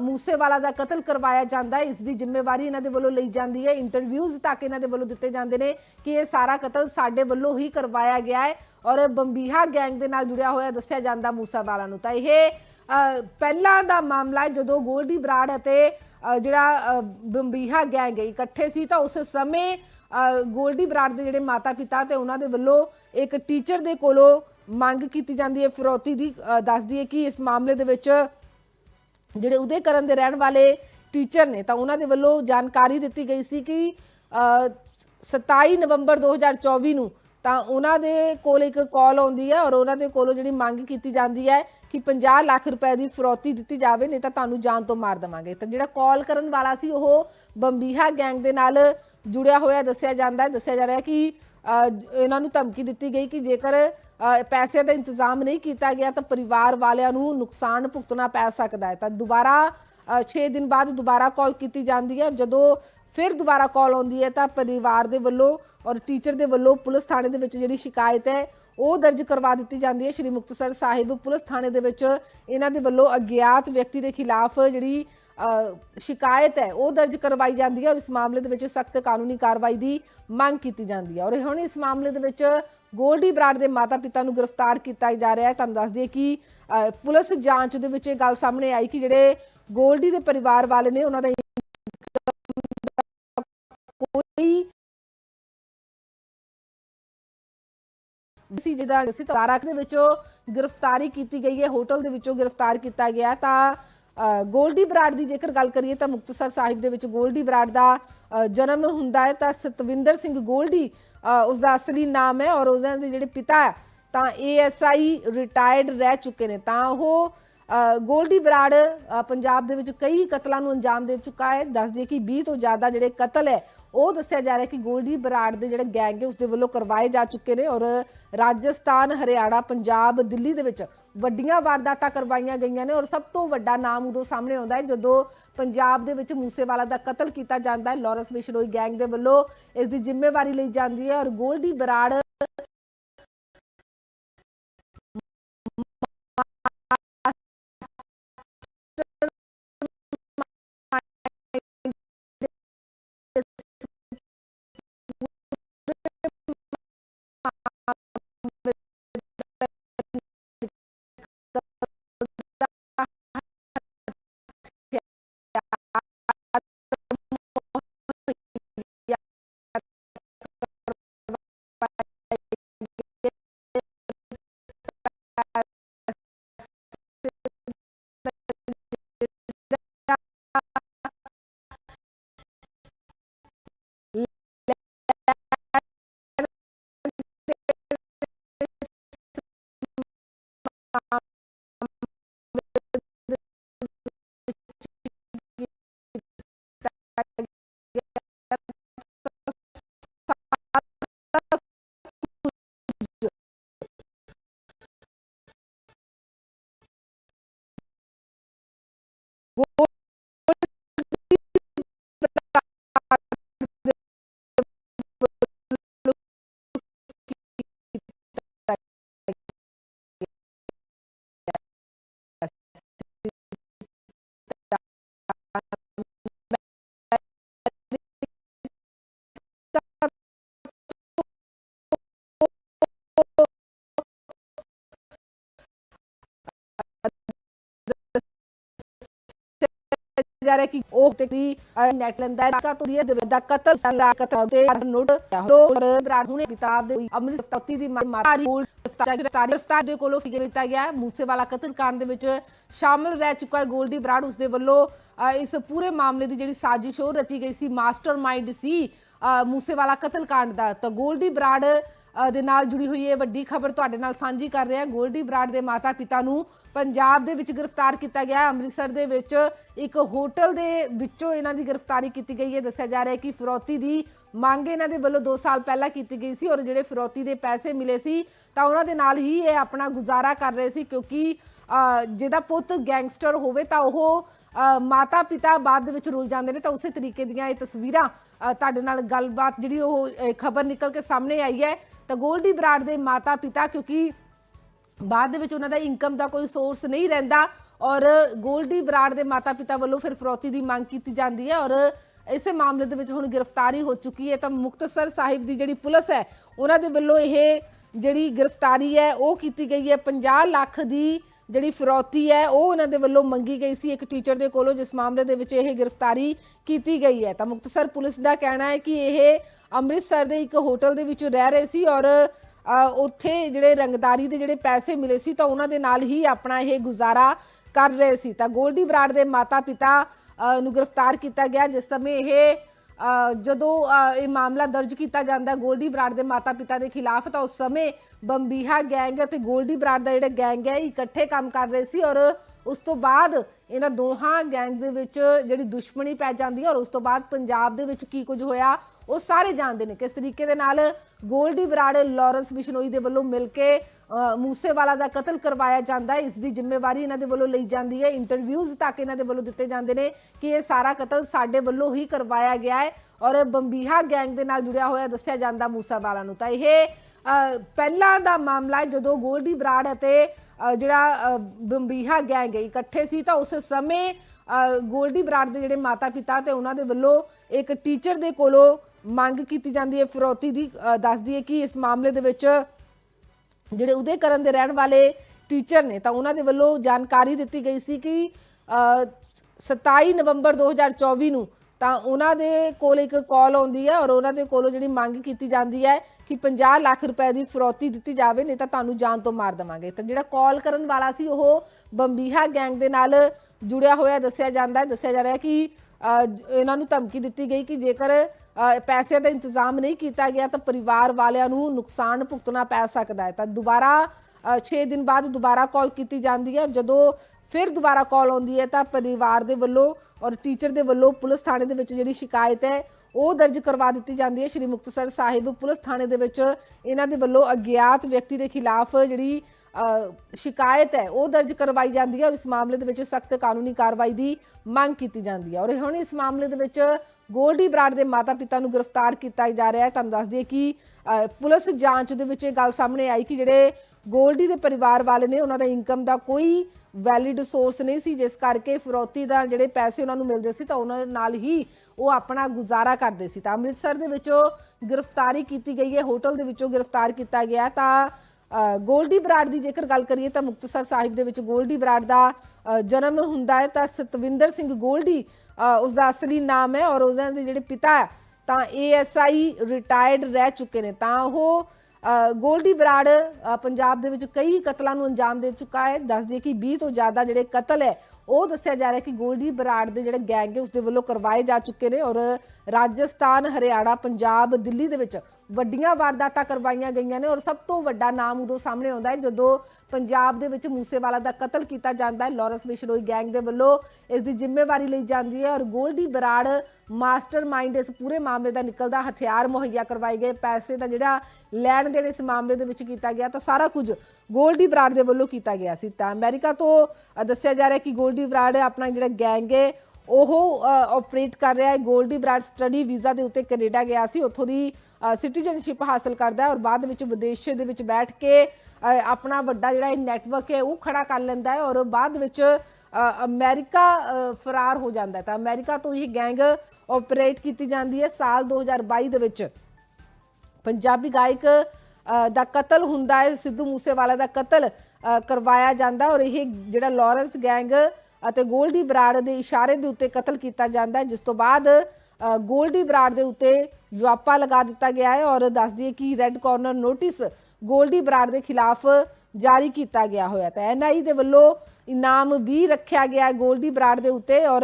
ਮੂਸੇਵਾਲਾ ਦਾ ਕਤਲ ਕਰਵਾਇਆ ਜਾਂਦਾ ਹੈ। ਇਸ ਦੀ ਜ਼ਿੰਮੇਵਾਰੀ ਇਹਨਾਂ ਦੇ ਵੱਲੋਂ ਲਈ ਜਾਂਦੀ ਹੈ। ਇੰਟਰਵਿਊਜ਼ ਤੱਕ ਇਹਨਾਂ ਦੇ ਵੱਲੋਂ ਦਿੱਤੇ ਜਾਂਦੇ ਨੇ ਕਿ ਇਹ ਸਾਰਾ ਕਤਲ ਸਾਡੇ ਵੱਲੋਂ ਹੀ ਕਰਵਾਇਆ ਗਿਆ ਹੈ ਔਰ ਬੰਬੀਹਾ ਗੈਂਗ ਦੇ ਨਾਲ ਜੁੜਿਆ ਹੋਇਆ ਦੱਸਿਆ ਜਾਂਦਾ ਮੂਸੇਵਾਲਾ ਨੂੰ। ਤਾਂ ਇਹ ਪਹਿਲਾਂ ਦਾ ਮਾਮਲਾ ਜਦੋਂ ਗੋਲਡੀ ਬਰਾੜ ਅਤੇ ਜਿਹੜਾ ਬੰਬੀਹਾ ਗੈਂਗ ਇਕੱਠੇ ਸੀ ਤਾਂ ਉਸ ਸਮੇਂ ਗੋਲਡੀ ਬਰਾੜ ਦੇ ਜਿਹੜੇ ਮਾਤਾ-ਪਿਤਾ ਤੇ ਉਹਨਾਂ ਦੇ ਵੱਲੋਂ ਇੱਕ ਟੀਚਰ ਦੇ ਕੋਲੋਂ ਮੰਗ ਕੀਤੀ ਜਾਂਦੀ ਹੈ। ਫਿਰੌਤੀ ਦੀ ਦੱਸਦੀ ਹੈ ਕਿ ਇਸ ਮਾਮਲੇ ਦੇ ਵਿੱਚ ਜਿਹੜੇ ਉਦੇ ਕਰਨ ਦੇ ਰਹਿਣ ਵਾਲੇ ਟੀਚਰ ਨੇ ਤਾਂ ਉਹਨਾਂ ਦੇ ਵੱਲੋਂ ਜਾਣਕਾਰੀ ਦਿੱਤੀ ਗਈ ਸੀ ਕਿ ਅ, 27 ਨਵੰਬਰ 2024 ਨੂੰ ਤਾਂ ਉਹਨਾਂ ਦੇ ਕੋਲ ਇੱਕ ਕਾਲ ਆਉਂਦੀ ਹੈ ਔਰ ਉਹਨਾਂ ਦੇ ਕੋਲੋਂ ਜਿਹੜੀ ਮੰਗ ਕੀਤੀ ਜਾਂਦੀ ਹੈ ਕਿ 50 ਲੱਖ ਰੁਪਏ ਦੀ ਫਰੋਤੀ ਦਿੱਤੀ ਜਾਵੇ ਨਹੀਂ ਤਾਂ ਤੁਹਾਨੂੰ ਜਾਨ ਤੋਂ ਮਾਰ ਦੇਵਾਂਗੇ। ਤਾਂ ਜਿਹੜਾ ਕਾਲ ਕਰਨ ਵਾਲਾ ਸੀ ਉਹ ਬੰਬੀਹਾ ਗੈਂਗ ਦੇ ਨਾਲ ਜੁੜਿਆ ਹੋਇਆ ਦੱਸਿਆ ਜਾਂਦਾ ਹੈ ਦੱਸਿਆ ਜਾ ਰਿਹਾ ਕਿ ਇਹਨਾਂ ਨੂੰ ਧਮਕੀ ਦਿੱਤੀ ਗਈ ਕਿ ਜੇਕਰ ਅ, ਪੈਸੇ ਦਾ ਇੰਤਜ਼ਾਮ ਨਹੀਂ ਕੀਤਾ ਗਿਆ ਤਾਂ ਪਰਿਵਾਰ ਵਾਲਿਆਂ ਨੂੰ ਨੁਕਸਾਨ ਭੁਗਤਣਾ ਪੈ ਸਕਦਾ ਹੈ। ਤਾਂ ਦੁਬਾਰਾ 6 ਦਿਨ ਬਾਅਦ ਦੁਬਾਰਾ ਕਾਲ ਕੀਤੀ ਜਾਂਦੀ ਹੈ ਜਦੋਂ ਫਿਰ ਦੁਬਾਰਾ ਕਾਲ ਆਉਂਦੀ ਹੈ ਤਾਂ ਪਰਿਵਾਰ ਦੇ ਵੱਲੋਂ ਔਰ ਟੀਚਰ ਦੇ ਵੱਲੋਂ ਪੁਲਿਸ ਥਾਣੇ ਦੇ ਵਿੱਚ ਜਿਹੜੀ ਸ਼ਿਕਾਇਤ ਹੈ ਉਹ ਦਰਜ ਕਰਵਾ ਦਿੱਤੀ ਜਾਂਦੀ ਹੈ। ਸ਼੍ਰੀ ਮੁਕਤਸਰ ਸਾਹਿਬ ਪੁਲਿਸ ਥਾਣੇ ਦੇ ਵਿੱਚ ਇਹਨਾਂ ਦੇ ਵੱਲੋਂ ਅਗਿਆਤ ਵਿਅਕਤੀ ਦੇ ਖਿਲਾਫ ਜਿਹੜੀ ਸ਼ਿਕਾਇਤ ਹੈ, ਉਹ ਦਰਜ ਕਰਵਾਈ ਜਾਂਦੀ ਹੈ ਔਰ ਇਸ ਮਾਮਲੇ ਦੇ ਵਿੱਚ ਸਖਤ ਕਾਨੂੰਨੀ ਕਾਰਵਾਈ ਦੀ ਮੰਗ ਕੀਤੀ ਜਾਂਦੀ ਹੈ। ਔਰ ਹੁਣ ਇਸ ਮਾਮਲੇ ਦੇ ਵਿੱਚ ਗੋਲਡੀ ਬਰਾੜ ਦੇ ਮਾਤਾ-ਪਿਤਾ ਨੂੰ ਗ੍ਰਿਫਤਾਰ ਕੀਤਾ ਜਾ ਰਿਹਾ ਹੈ। ਤੁਹਾਨੂੰ ਦੱਸ ਦਈਏ ਕਿ ਪੁਲਿਸ ਜਾਂਚ ਦੇ ਵਿੱਚ ਇਹ ਗੱਲ ਸਾਹਮਣੇ ਆਈ ਕਿ ਜਿਹੜੇ ਗੋਲਡੀ ਦੇ ਪਰਿਵਾਰ ਵਾਲੇ ਨੇ, ਉਹਨਾਂ ਦਾ ਕੋਈ ਸੀ ਜਿਹਦਾ ਸੀ ਤਾਰਕ ਦੇ ਵਿੱਚੋਂ ਗ੍ਰਿਫਤਾਰੀ ਕੀਤੀ ਗਈ ਹੈ, ਹੋਟਲ ਦੇ ਵਿੱਚੋਂ ਗ੍ਰਿਫਤਾਰ ਕੀਤਾ ਗਿਆ ਤਾਂ ਗੋਲਡੀ ਬਰਾੜ ਦੀ ਜੇਕਰ ਗੱਲ ਕਰੀਏ ਤਾਂ ਮੁਕਤਸਰ ਸਾਹਿਬ ਦੇ ਵਿੱਚ ਗੋਲਡੀ ਬਰਾੜ ਦਾ ਜਨਮ ਹੁੰਦਾ ਹੈ ਤਾਂ ਸਤਵਿੰਦਰ ਸਿੰਘ ਗੋਲਡੀ ਅ, ਉਸ ਦਾ ਅਸਲੀ ਨਾਮ ਹੈ ਔਰ ਉਹਨਾਂ ਦੇ ਜਿਹੜੇ ਪਿਤਾ ਹੈ, ਤਾਂ ਏਐਸਆਈ ਰਿਟਾਇਰਡ ਰਹਿ ਚੁੱਕੇ ਨੇ। ਤਾਂ ਉਹ ਗੋਲਡੀ ਬਰਾੜ ਪੰਜਾਬ ਦੇ ਵਿੱਚ ਕਈ ਕਤਲਾਂ ਨੂੰ ਅੰਜਾਮ ਦੇ ਚੁੱਕਾ ਹੈ। ਦੱਸ ਦਈਏ ਕਿ 20 ਤੋਂ ਜ਼ਿਆਦਾ ਜਿਹੜੇ ਕਤਲ ਹੈ ਉਹ ਦੱਸਿਆ ਜਾ ਰਿਹਾ ਕਿ ਗੋਲਡੀ ਬਰਾੜ ਦੇ ਜਿਹੜੇ ਗੈਂਗ ਹੈ ਉਸ ਦੇ ਵੱਲੋਂ ਕਰਵਾਏ ਜਾ ਚੁੱਕੇ ਨੇ ਔਰ ਰਾਜਸਥਾਨ ਹਰਿਆਣਾ ਪੰਜਾਬ ਦਿੱਲੀ ਦੇ ਵਿੱਚ ਵੱਡੀਆਂ ਵਾਰਦਾਤਾਂ ਕਰਵਾਈਆਂ ਗਈਆਂ ਨੇ ਔਰ ਸਭ ਤੋਂ ਵੱਡਾ ਨਾਮ ਉਦੋਂ ਸਾਹਮਣੇ ਆਉਂਦਾ ਹੈ ਜਦੋਂ ਪੰਜਾਬ ਦੇ ਵਿੱਚ ਮੂਸੇਵਾਲਾ ਦਾ ਕਤਲ ਕੀਤਾ ਜਾਂਦਾ ਹੈ। ਲਾਰੈਂਸ ਬਿਸ਼ਨੋਈ ਗੈਂਗ ਦੇ ਵੱਲੋਂ ਇਸ ਦੀ ਜ਼ਿੰਮੇਵਾਰੀ ਲਈ ਜਾਂਦੀ ਹੈ ਔਰ ਗੋਲਡੀ ਬਰਾੜ Um, Go ਜਾ ਰਿਹਾ ਕਿ ਉਹ ਤੇ ਦੀ ਨੈਟ ਲੈਂਦਾ ਕਾ ਤੁਰੀਏ ਦੇ ਦਾ ਕਤਲ ਸੰਰਾ ਕਤਲ ਤੇ ਨੋਟ ਲੋਰ ਬਰਾੜ ਹੁਣੇ ਕਿਤਾਬ ਦੇ ਅੰਮ੍ਰਿਤ ਤਖਤੀ ਦੀ ਮਾਰੀ ਕੋਲ ਗ੍ਰਿਫਤਾਰ ਦੇ ਕੋਲੋਂ ਫਿਗਰ ਕੀਤਾ ਗਿਆ। ਮੂਸੇ ਵਾਲਾ ਕਤਲ ਕਾਂਡ ਦੇ ਵਿੱਚ ਸ਼ਾਮਲ ਰਹਿ ਚੁੱਕਾ ਹੈ। ਗੋਲਡੀ ਬਰਾੜ ਉਸ ਦੇ ਵੱਲੋਂ ਇਸ ਪੂਰੇ ਮਾਮਲੇ ਦੀ ਜਿਹੜੀ ਸਾਜ਼ਿਸ਼ ਉਹ ਰਚੀ ਗਈ ਸੀ। ਮਾਸਟਰਮਾਈਂਡ ਸੀ। ਮੂਸੇਵਾਲਾ ਮੂਸੇ ਦਾ। ਤਾਂ ਗੋਲਡੀ ਬਰਾੜ ਦੇ ਨਾਲ ਜੁੜੀ ਹੋਈ ਇਹ ਵੱਡੀ ਖਬਰ ਤੁਹਾਡੇ ਨਾਲ ਸਾਂਝੀ ਕਰ ਰਹੇ ਹਾਂ। ਗੋਲਡੀ ਬਰਾੜ ਦੇ ਮਾਤਾ ਪਿਤਾ ਨੂੰ ਪੰਜਾਬ ਦੇ ਵਿੱਚ ਗ੍ਰਿਫਤਾਰ ਕੀਤਾ ਗਿਆ। ਅੰਮ੍ਰਿਤਸਰ ਦੇ ਵਿੱਚ ਇੱਕ ਹੋਟਲ ਦੇ ਵਿੱਚੋਂ ਇਹਨਾਂ ਦੀ ਗ੍ਰਿਫਤਾਰੀ ਕੀਤੀ ਗਈ ਹੈ। ਦੱਸਿਆ ਜਾ ਰਿਹਾ ਹੈ ਕਿ ਫਿਰੌਤੀ ਦੀ ਮੰਗ ਇਹਨਾਂ ਦੇ ਵੱਲੋਂ 2 ਸਾਲ ਪਹਿਲਾਂ ਕੀਤੀ ਗਈ ਸੀ ਔਰ ਜਿਹੜੇ ਫਿਰੌਤੀ ਦੇ ਪੈਸੇ ਮਿਲੇ ਸੀ ਤਾਂ ਉਹਨਾਂ ਦੇ ਨਾਲ ਹੀ ਇਹ ਆਪਣਾ ਗੁਜ਼ਾਰਾ ਕਰ ਰਹੇ ਸੀ ਕਿਉਂਕਿ ਜਿਹਦਾ ਪੁੱਤ ਗੈਂਗਸਟਰ ਹੋਵੇ ਤਾਂ ਉਹ ਮਾਤਾ ਪਿਤਾ ਬਾਅਦ ਦੇ ਵਿੱਚ ਰੁੱਲ ਜਾਂਦੇ ਨੇ ਤਾਂ ਉਸੇ ਤਰੀਕੇ ਦੀਆਂ ਇਹ ਤਸਵੀਰਾਂ ਤੁਹਾਡੇ ਨਾਲ ਗੱਲਬਾਤ ਜਿਹੜੀ ਉਹ ਖਬਰ ਨਿਕਲ ਕੇ ਸਾਹਮਣੇ ਆਈ ਹੈ। ਤਾਂ ਗੋਲਡੀ ਬਰਾੜ ਦੇ ਮਾਤਾ ਪਿਤਾ ਕਿਉਂਕਿ ਬਾਅਦ ਦੇ ਵਿੱਚ ਉਹਨਾਂ ਦਾ ਇਨਕਮ ਦਾ ਕੋਈ ਸੋਰਸ ਨਹੀਂ ਰਹਿੰਦਾ ਔਰ ਗੋਲਡੀ ਬਰਾੜ ਦੇ ਮਾਤਾ ਪਿਤਾ ਵੱਲੋਂ ਫਿਰ ਫਰੋਤੀ ਦੀ ਮੰਗ ਕੀਤੀ ਜਾਂਦੀ ਹੈ ਔਰ ਇਸੇ ਮਾਮਲੇ ਦੇ ਵਿੱਚ ਹੁਣ ਗ੍ਰਿਫਤਾਰੀ ਹੋ ਚੁੱਕੀ ਹੈ ਤਾਂ ਮੁਕਤਸਰ ਸਾਹਿਬ ਦੀ ਜਿਹੜੀ ਪੁਲਿਸ ਹੈ, ਉਹਨਾਂ ਦੇ ਵੱਲੋਂ ਇਹ ਜਿਹੜੀ ਗ੍ਰਿਫਤਾਰੀ ਹੈ, ਉਹ ਕੀਤੀ ਗਈ ਹੈ। 50 ਲੱਖ ਦੀ ਜਿਹੜੀ ਫਿਰੌਤੀ ਹੈ, ਉਹ ਉਹਨਾਂ ਦੇ ਵੱਲੋਂ ਮੰਗੀ ਗਈ ਸੀ ਇੱਕ ਟੀਚਰ ਦੇ ਕੋਲੋਂ, ਜਿਸ ਮਾਮਲੇ ਦੇ ਵਿੱਚ ਇਹ ਗ੍ਰਿਫਤਾਰੀ ਕੀਤੀ ਗਈ ਹੈ। ਤਾਂ ਮੁਕਤਸਰ ਪੁਲਿਸ ਦਾ ਕਹਿਣਾ ਹੈ ਕਿ ਇਹ ਅੰਮ੍ਰਿਤਸਰ ਦੇ ਇੱਕ ਹੋਟਲ ਦੇ ਵਿੱਚ ਰਹਿ ਰਹੇ ਸੀ ਔਰ ਉੱਥੇ ਜਿਹੜੇ ਰੰਗਦਾਰੀ ਦੇ ਜਿਹੜੇ ਪੈਸੇ ਮਿਲੇ ਸੀ, ਤਾਂ ਉਹਨਾਂ ਦੇ ਨਾਲ ਹੀ ਆਪਣਾ ਇਹ ਗੁਜ਼ਾਰਾ ਕਰ ਰਹੇ ਸੀ। ਤਾਂ ਗੋਲਡੀ ਬਰਾੜ ਦੇ ਮਾਤਾ ਪਿਤਾ ਨੂੰ ਗ੍ਰਿਫਤਾਰ ਕੀਤਾ ਗਿਆ, ਜਿਸ ਸਮੇਂ ਇਹ ਜਦੋਂ ਇਹ ਮਾਮਲਾ ਦਰਜ ਕੀਤਾ ਜਾਂਦਾ ਗੋਲਡੀ ਬਰਾੜ ਦੇ ਮਾਤਾ ਪਿਤਾ ਦੇ ਖਿਲਾਫ, ਤਾਂ ਉਸ ਸਮੇਂ ਬੰਬੀਹਾ ਗੈਂਗ ਅਤੇ ਗੋਲਡੀ ਬਰਾੜ ਦਾ ਜਿਹੜਾ ਗੈਂਗ ਹੈ ਇਕੱਠੇ ਕੰਮ ਕਰ ਰਹੇ ਸੀ ਔਰ ਉਸ ਤੋਂ ਬਾਅਦ ਇਹਨਾਂ ਦੋਹਾਂ ਗੈਂਗਸ ਦੇ ਵਿੱਚ ਜਿਹੜੀ ਦੁਸ਼ਮਣੀ ਪੈ ਜਾਂਦੀ ਹੈ ਔਰ ਉਸ ਤੋਂ ਬਾਅਦ ਪੰਜਾਬ ਦੇ ਵਿੱਚ ਕੀ ਕੁਝ ਹੋਇਆ, ਉਹ ਸਾਰੇ ਜਾਣਦੇ ਨੇ। ਕਿਸ ਤਰੀਕੇ ਦੇ ਨਾਲ ਗੋਲਡੀ ਬਰਾੜ, ਲਾਰੈਂਸ ਬਿਸ਼ਨੋਈ ਦੇ ਵੱਲੋਂ ਮਿਲ ਕੇ ਮੂਸੇਵਾਲਾ ਦਾ ਕਤਲ ਕਰਵਾਇਆ ਜਾਂਦਾ ਹੈ। ਇਸ ਦੀ ਜ਼ਿੰਮੇਵਾਰੀ ਇਹਨਾਂ ਦੇ ਵੱਲੋਂ ਲਈ ਜਾਂਦੀ ਹੈ। ਇੰਟਰਵਿਊਜ਼ ਤੱਕ ਇਹਨਾਂ ਦੇ ਵੱਲੋਂ ਦਿੱਤੇ ਜਾਂਦੇ ਨੇ ਕਿ ਇਹ ਸਾਰਾ ਕਤਲ ਸਾਡੇ ਵੱਲੋਂ ਹੀ ਕਰਵਾਇਆ ਗਿਆ ਹੈ ਔਰ ਬੰਬੀਹਾ ਗੈਂਗ ਦੇ ਨਾਲ ਜੁੜਿਆ ਹੋਇਆ ਦੱਸਿਆ ਜਾਂਦਾ ਮੂਸੇਵਾਲਾ ਨੂੰ। ਤਾਂ ਇਹ ਪਹਿਲਾਂ ਦਾ ਮਾਮਲਾ ਹੈ ਜਦੋਂ ਗੋਲਡੀ ਬਰਾੜ ਅਤੇ ਜਿਹੜਾ ਬੰਬੀਹਾ ਗੈਂਗ ਇਕੱਠੇ ਸੀ, ਤਾਂ ਉਸ ਸਮੇਂ ਗੋਲਡੀ ਬਰਾੜ ਦੇ ਜਿਹੜੇ ਮਾਤਾ ਪਿਤਾ ਤੇ ਉਹਨਾਂ ਦੇ ਵੱਲੋਂ ਇੱਕ ਟੀਚਰ ਦੇ ਕੋਲੋਂ ਮੰਗ ਕੀਤੀ ਜਾਂਦੀ ਹੈ। ਫਿਰੌਤੀ ਦੀ ਦੱਸਦੀ ਹੈ ਕਿ ਇਸ ਮਾਮਲੇ ਦੇ ਵਿੱਚ ਜਿਹੜੇ ਉਦੇ ਕਰਨ ਦੇ ਰਹਿਣ ਵਾਲੇ ਟੀਚਰ ਨੇ ਤਾਂ ਉਹਨਾਂ ਦੇ ਵੱਲੋਂ ਜਾਣਕਾਰੀ ਦਿੱਤੀ ਗਈ ਸੀ ਕਿ ਅ, 27 ਨਵੰਬਰ 2024 ਨੂੰ ਤਾਂ ਉਹਨਾਂ ਦੇ ਕੋਲ ਇੱਕ ਕਾਲ ਆਉਂਦੀ ਹੈ ਔਰ ਉਹਨਾਂ ਦੇ ਕੋਲੋਂ ਜਿਹੜੀ ਮੰਗ ਕੀਤੀ ਜਾਂਦੀ ਹੈ ਕਿ 50 ਲੱਖ ਰੁਪਏ ਦੀ ਫਰੋਤੀ ਦਿੱਤੀ ਜਾਵੇ ਨਹੀਂ ਤਾਂ ਤੁਹਾਨੂੰ ਜਾਨ ਤੋਂ ਮਾਰ ਦੇਵਾਂਗੇ। ਤਾਂ ਜਿਹੜਾ ਕਾਲ ਕਰਨ ਵਾਲਾ ਸੀ ਉਹ ਬੰਬੀਹਾ ਗੈਂਗ ਦੇ ਨਾਲ ਜੁੜਿਆ ਹੋਇਆ ਦੱਸਿਆ ਜਾਂਦਾ ਹੈ ਦੱਸਿਆ ਜਾ ਰਿਹਾ ਕਿ ਇਹਨਾਂ ਨੂੰ ਧਮਕੀ ਦਿੱਤੀ ਗਈ ਕਿ ਜੇਕਰ ਅ, ਪੈਸੇ ਦਾ ਇੰਤਜ਼ਾਮ ਨਹੀਂ ਕੀਤਾ ਗਿਆ ਤਾਂ ਪਰਿਵਾਰ ਵਾਲਿਆਂ ਨੂੰ ਨੁਕਸਾਨ ਭੁਗਤਣਾ ਪੈ ਸਕਦਾ ਹੈ। ਤਾਂ ਦੁਬਾਰਾ 6 ਦਿਨ ਬਾਅਦ ਦੁਬਾਰਾ ਕਾਲ ਕੀਤੀ ਜਾਂਦੀ ਹੈ ਜਦੋਂ ਫਿਰ ਦੁਬਾਰਾ ਕਾਲ ਆਉਂਦੀ ਹੈ ਤਾਂ ਪਰਿਵਾਰ ਦੇ ਵੱਲੋਂ ਔਰ ਟੀਚਰ ਦੇ ਵੱਲੋਂ ਪੁਲਿਸ ਥਾਣੇ ਦੇ ਵਿੱਚ ਜਿਹੜੀ ਸ਼ਿਕਾਇਤ ਹੈ ਉਹ ਦਰਜ ਕਰਵਾ ਦਿੱਤੀ ਜਾਂਦੀ ਹੈ। ਸ਼੍ਰੀ ਮੁਕਤਸਰ ਸਾਹਿਬ ਪੁਲਿਸ ਥਾਣੇ ਦੇ ਵਿੱਚ ਇਹਨਾਂ ਦੇ ਵੱਲੋਂ ਅਗਿਆਤ ਵਿਅਕਤੀ ਦੇ ਖਿਲਾਫ ਜਿਹੜੀ ਸ਼ਿਕਾਇਤ ਹੈ, ਉਹ ਦਰਜ ਕਰਵਾਈ ਜਾਂਦੀ ਹੈ ਔਰ ਇਸ ਮਾਮਲੇ ਦੇ ਵਿੱਚ ਸਖਤ ਕਾਨੂੰਨੀ ਕਾਰਵਾਈ ਦੀ ਮੰਗ ਕੀਤੀ ਜਾਂਦੀ ਹੈ। ਔਰ ਹੁਣ ਇਸ ਮਾਮਲੇ ਦੇ ਵਿੱਚ ਗੋਲਡੀ ਬਰਾੜ ਦੇ ਮਾਤਾ-ਪਿਤਾ ਨੂੰ ਗ੍ਰਿਫਤਾਰ ਕੀਤਾ ਜਾ ਰਿਹਾ ਹੈ। ਤੁਹਾਨੂੰ ਦੱਸ ਦਈਏ ਕਿ ਪੁਲਿਸ ਜਾਂਚ ਦੇ ਵਿੱਚ ਇਹ ਗੱਲ ਸਾਹਮਣੇ ਆਈ ਕਿ ਜਿਹੜੇ ਗੋਲਡੀ ਦੇ ਪਰਿਵਾਰ ਵਾਲੇ ਨੇ, ਉਹਨਾਂ ਦਾ ਇਨਕਮ ਦਾ ਕੋਈ ਵੈਲਿਡ ਸੋਰਸ ਨਹੀਂ ਸੀ। ਜਿਸ ਕਰਕੇ ਫਿਰੌਤੀ ਦਾ ਜਿਹੜੇ ਪੈਸੇ ਉਹਨਾਂ ਨੂੰ ਮਿਲਦੇ ਸੀ ਤਾਂ ਉਹਨਾਂ ਨਾਲ ਹੀ ਉਹ ਆਪਣਾ ਗੁਜ਼ਾਰਾ ਕਰਦੇ ਸੀ। ਤਾਂ ਅੰਮ੍ਰਿਤਸਰ ਦੇ ਵਿੱਚੋਂ ਗ੍ਰਿਫਤਾਰੀ ਕੀਤੀ ਗਈ ਹੈ, ਹੋਟਲ ਦੇ ਵਿੱਚੋਂ ਗ੍ਰਿਫਤਾਰ ਕੀਤਾ ਗਿਆ ਤਾਂ ਗੋਲਡੀ ਬਰਾੜ ਦੀ ਜੇਕਰ ਗੱਲ ਕਰੀਏ ਤਾਂ ਮੁਕਤਸਰ ਸਾਹਿਬ ਦੇ ਵਿੱਚ ਗੋਲਡੀ ਬਰਾੜ ਦਾ ਜਨਮ ਹੁੰਦਾ ਹੈ ਤਾਂ ਸਤਵਿੰਦਰ ਸਿੰਘ ਗੋਲਡੀ ਅ, ਉਸ ਦਾ ਅਸਲੀ ਨਾਮ ਹੈ ਔਰ ਉਹਨਾਂ ਦੇ ਜਿਹੜੇ ਪਿਤਾ ਹੈ ਤਾਂ ਏਐਸਆਈ ਰਿਟਾਇਰਡ ਰਹਿ ਚੁੱਕੇ ਨੇ। ਤਾਂ ਉਹ ਗੋਲਡੀ ਬਰਾੜ ਪੰਜਾਬ ਦੇ ਵਿੱਚ ਕਈ ਕਤਲਾਂ ਨੂੰ ਅੰਜਾਮ ਦੇ ਚੁੱਕਾ ਹੈ। ਦੱਸ ਕਿ 20 ਤੋਂ ਜ਼ਿਆਦਾ ਜਿਹੜੇ ਕਤਲ ਹੈ ਉਹ ਦੱਸਿਆ ਜਾ ਰਿਹਾ ਕਿ ਗੋਲਡੀ ਬਰਾੜ ਦੇ ਜਿਹੜੇ ਗੈਂਗ ਹੈ ਉਸ ਦੇ ਵੱਲੋਂ ਕਰਵਾਏ ਜਾ ਚੁੱਕੇ ਨੇ ਔਰ ਰਾਜਸਥਾਨ, ਹਰਿਆਣਾ, ਪੰਜਾਬ, ਦਿੱਲੀ ਦੇ ਵਿੱਚ ਵੱਡੀਆਂ ਵਾਰਦਾਤਾਂ ਕਰਵਾਈਆਂ ਗਈਆਂ ਨੇ ਔਰ ਸਭ ਤੋਂ ਵੱਡਾ ਨਾਮ ਉਦੋਂ ਸਾਹਮਣੇ ਆਉਂਦਾ ਹੈ ਜਦੋਂ ਪੰਜਾਬ ਦੇ ਵਿੱਚ ਮੂਸੇਵਾਲਾ ਦਾ ਕਤਲ ਕੀਤਾ ਜਾਂਦਾ ਹੈ। ਲਾਰੈਂਸ ਬਿਸ਼ਨੋਈ ਗੈਂਗ ਦੇ ਵੱਲੋਂ ਇਸ ਦੀ ਜ਼ਿੰਮੇਵਾਰੀ ਲਈ ਜਾਂਦੀ ਹੈ ਔਰ ਗੋਲਡੀ ਬਰਾੜ ਮਾਸਟਰਮਾਈਂਡ ਇਸ ਪੂਰੇ ਮਾਮਲੇ ਦਾ ਨਿਕਲਦਾ ਹਥਿਆਰ ਮੁਹੱਈਆ ਕਰਵਾਏ ਗਏ। ਪੈਸੇ ਦਾ ਜਿਹੜਾ ਲੈਣ ਦੇਣ ਇਸ ਮਾਮਲੇ ਦੇ ਵਿੱਚ ਕੀਤਾ ਗਿਆ ਤਾਂ ਸਾਰਾ ਕੁਝ ਗੋਲਡੀ ਬਰਾੜ ਦੇ ਵੱਲੋਂ ਕੀਤਾ ਗਿਆ ਸੀ। ਤਾਂ ਅਮਰੀਕਾ ਤੋਂ ਦੱਸਿਆ ਜਾ ਰਿਹਾ ਕਿ ਗੋਲਡੀ ਬਰਾੜ ਆਪਣਾ ਜਿਹੜਾ ਗੈਂਗ ਹੈ ਉਹ ਆਪਰੇਟ ਕਰ ਰਿਹਾ ਹੈ। ਗੋਲਡੀ ਬਰਾਡ ਸਟੱਡੀ ਵੀਜ਼ਾ ਦੇ ਉੱਤੇ ਕੈਨੇਡਾ ਗਿਆ ਸੀ। ਉੱਥੋਂ ਦੀ ਸਿਟੀਜ਼ਨਸ਼ਿਪ ਹਾਸਲ ਕਰਦਾ ਹੈ ਔਰ ਬਾਅਦ ਵਿੱਚ ਵਿਦੇਸ਼ ਦੇ ਵਿੱਚ ਬੈਠ ਕੇ ਆਪਣਾ ਵੱਡਾ ਜਿਹੜਾ ਇਹ ਨੈਟਵਰਕ ਹੈ ਉਹ ਖੜਾ ਕਰ ਲੈਂਦਾ ਹੈ ਔਰ ਬਾਅਦ ਵਿੱਚ ਅ, ਅਮਰੀਕਾ ਫਰਾਰ ਹੋ ਜਾਂਦਾ ਤਾਂ ਅਮਰੀਕਾ ਤੋਂ ਇਹ ਗੈਂਗ ਆਪਰੇਟ ਕੀਤੀ ਜਾਂਦੀ ਹੈ ਸਾਲ 2022 ਦੇ ਵਿੱਚ। ਪੰਜਾਬੀ ਗਾਇਕ ਦਾ ਕਤਲ ਹੁੰਦਾ ਹੈ। ਸਿੱਧੂ ਮੂਸੇਵਾਲਾ ਦਾ ਕਤਲ ਕਰਵਾਇਆ ਜਾਂਦਾ ਔਰ ਇਹ ਜਿਹੜਾ ਲਾਰੈਂਸ ਗੈਂਗ ਅਤੇ ਗੋਲਡੀ ਬਰਾੜ ਦੇ ਇਸ਼ਾਰੇ ਦੇ ਉੱਤੇ ਕਤਲ ਕੀਤਾ ਜਾਂਦਾ ਹੈ, ਜਿਸ ਤੋਂ ਬਾਅਦ ਗੋਲਡੀ ਬਰਾੜ ਦੇ ਉੱਤੇ ਜਵਾਪਾ ਲਗਾ ਦਿੱਤਾ ਗਿਆ ਹੈ ਔਰ ਦੱਸ ਦਈਏ ਕਿ red corner notice Goldy Brar ਦੇ ਖਿਲਾਫ ਜਾਰੀ ਕੀਤਾ ਗਿਆ ਹੋਇਆ ਤਾਂ ਐਨਆਈ ਦੇ ਵੱਲੋਂ ਇਨਾਮ ਵੀ ਰੱਖਿਆ ਗਿਆ ਹੈ ਗੋਲਡੀ ਬਰਾੜ ਦੇ ਉੱਤੇ ਔਰ